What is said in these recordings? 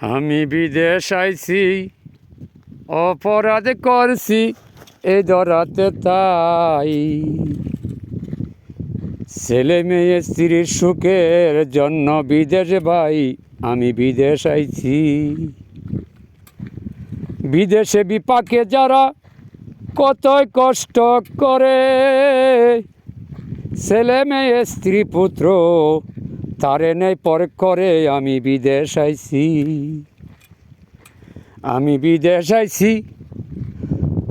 আমি বিদেশ আইছি, অপরাধ করছি এই ধরাতে তাই। ছেলে মেয়ে স্ত্রীর সুখের জন্য বিদেশ ভাই, আমি বিদেশ আইছি। বিদেশে বিপাকে যারা কতই কষ্ট করে, ছেলে মেয়ে স্ত্রী পুত্র তারে নেই পর করে আমি বিদেশ আইছি। আমি বিদেশ আইছি।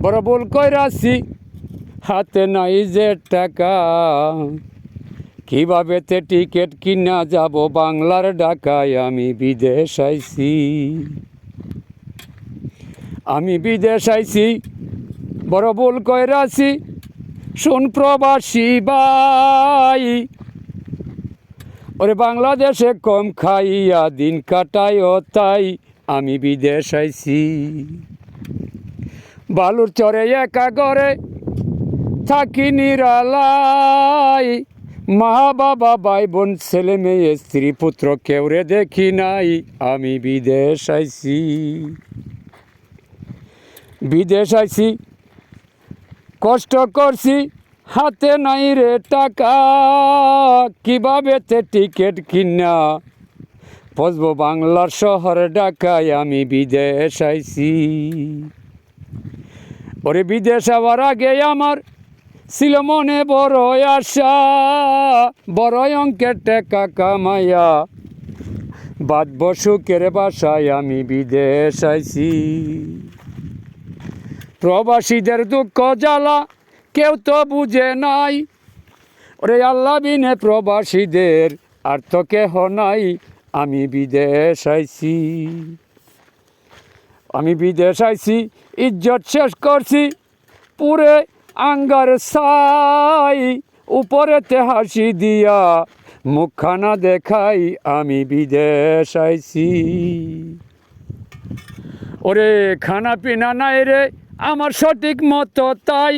বড় ভুল কইরাছি। হাতে নাই যে টাকা। কীভাবে তে টিকিট কিনা যাব? বাংলার ঢাকায় আমি বিদেশ আইছি। আমি বিদেশ আইছি। বড় ভুল কইরাছি। শুন প্রবাসী বাই ওরে বাংলাদেশে কম খাইয়া দিন কাটাই ও তাই, আমি বিদেশ আইছি। বালুর চরে একা ঘরে থাকি নিরালাই মা বাবা ভাই বোন ছেলে মেয়ে, স্ত্রী, পুত্র কেউরে দেখি নাই, আমি বিদেশ আইছি। বিদেশ আইছি, কষ্ট করছি হাতে নাই রে টাকা, কীভাবে তে টিকিট কিনা? বসবো বাংলার শহর ঢাকায়, আমি বিদেশ আইছি। ওরে বিদেশ আবার আগে আমার ছিল মনে বড় আশা বড় অঙ্কের টাকা কামাইয়া বাদ সুখের বাসায়, আমি বিদেশ আইছি। প্রবাসীদের দুঃখ জ্বালা কেউ তো বুঝে নাই। ওরে আল্লাহ বিনে প্রবাসীদের আর তো কেহ নাই। আমি বিদেশ আইছি। আমি বিদেশ আইছি, ইজ্জত শেষ করছি। পুরে আঙ্গার সাই উপরেতে হাসি দিয়া মুখখানা দেখাই আমি বিদেশ আইছি। ওরে খানা পিনা নাই রে, আমার সঠিক মতো তাই।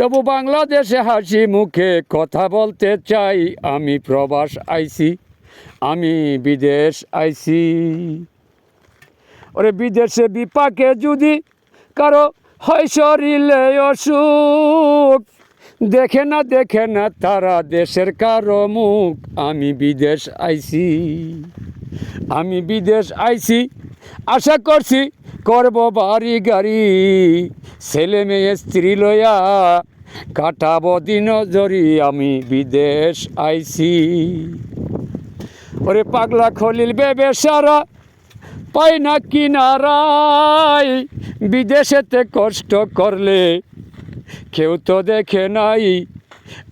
তবু বাংলাদেশে হাসি মুখে কথা বলতে চাই। আমি প্রবাস আইছি, আমি বিদেশ আইছি। ওরে বিদেশে বিপাকে যদি কারও হয় শরীরে অসুখ, দেখে না দেখে না তারা দেশের কারও মুখ। আমি বিদেশ আইছি, আমি বিদেশ আইছি, আশা করছি করব বাড়ি গাড়ি। ছেলে মেয়ে, স্ত্রী লয়া কাটাবো দিন জরি আমি বিদেশ আইছি ওরে পাগলা খলিল বেবে সারা, পাই না কিনারাই বিদেশেতে কষ্ট করলে কেউ তো দেখে নাই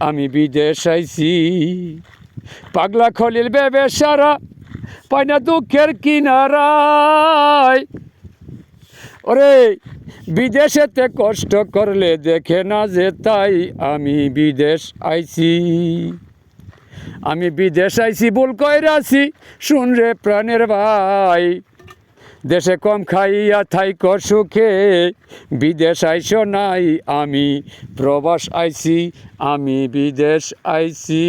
আমি বিদেশ আইছি পাগলা খলিল বেবে সারা, পাই না দুঃখের কিনারায়। ওরে বিদেশেতে কষ্ট করলে দেখে না যে তাই আমি বিদেশ আইছি। আমি বিদেশ আইছি ভুল কইরাছি, শুন রে প্রাণের ভাই। দেশে কম খাইয়া থাইক সুখে, বিদেশ আইস নাই, আমি প্রবাস আইছি, আমি বিদেশ আইছি।